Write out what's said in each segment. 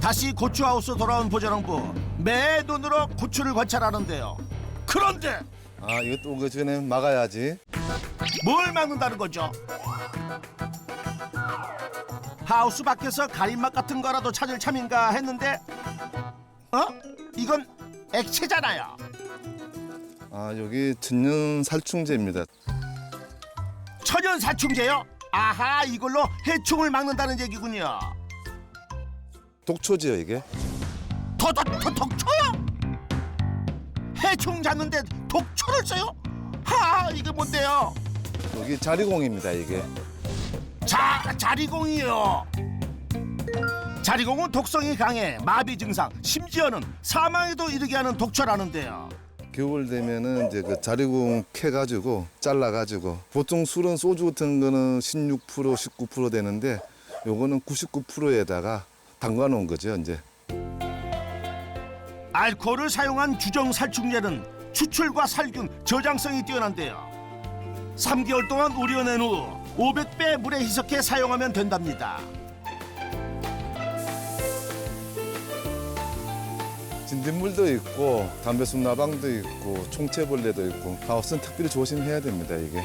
다시 고추하우스 돌아온 보자농부 매 눈으로 고추를 관찰하는데요. 그런데 아 이것도 오기 전에 막아야지. 뭘 막는다는 거죠? 하우스 밖에서 가림막 같은 거라도 찾을 참인가 했는데 어? 이건 액체잖아요. 아 여기 천연 살충제입니다. 천연 살충제요? 아하 이걸로 해충을 막는다는 얘기군요. 독초지요 이게. 더더 더 독초요? 해충 잡는데 독초를 써요? 하 이게 뭔데요? 여기 자리공입니다 이게. 자 자리공이요. 자리공은 독성이 강해 마비 증상 심지어는 사망에도 이르게 하는 독초라는데요. 겨울 되면은 이제 그 자리공 캐 가지고 잘라 가지고 보통 술은 소주 같은 거는 16% 19% 되는데 요거는 99%에다가 담가 놓은 거죠 이제. 알코올을 사용한 주정 살충제는 추출과 살균, 저장성이 뛰어난데요. 3개월 동안 우려낸 후 500배 물에 희석해 사용하면 된답니다. 진딧물도 있고 담배숲 나방도 있고 총채벌레도 있고 하우스는 특별히 조심해야 됩니다 이게.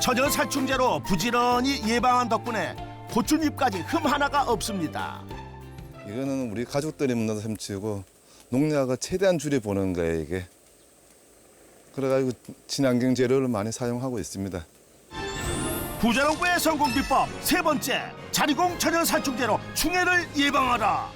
천연 살충제로 부지런히 예방한 덕분에 고추잎까지 흠 하나가 없습니다. 이거는 우리 가족들이 먹는 햄치고 농약을 최대한 줄여보는 거예요 이게. 그래가지고 친환경 재료를 많이 사용하고 있습니다. 부자농부의 성공 비법 세 번째 자리공 천연 살충제로 충해를 예방하라.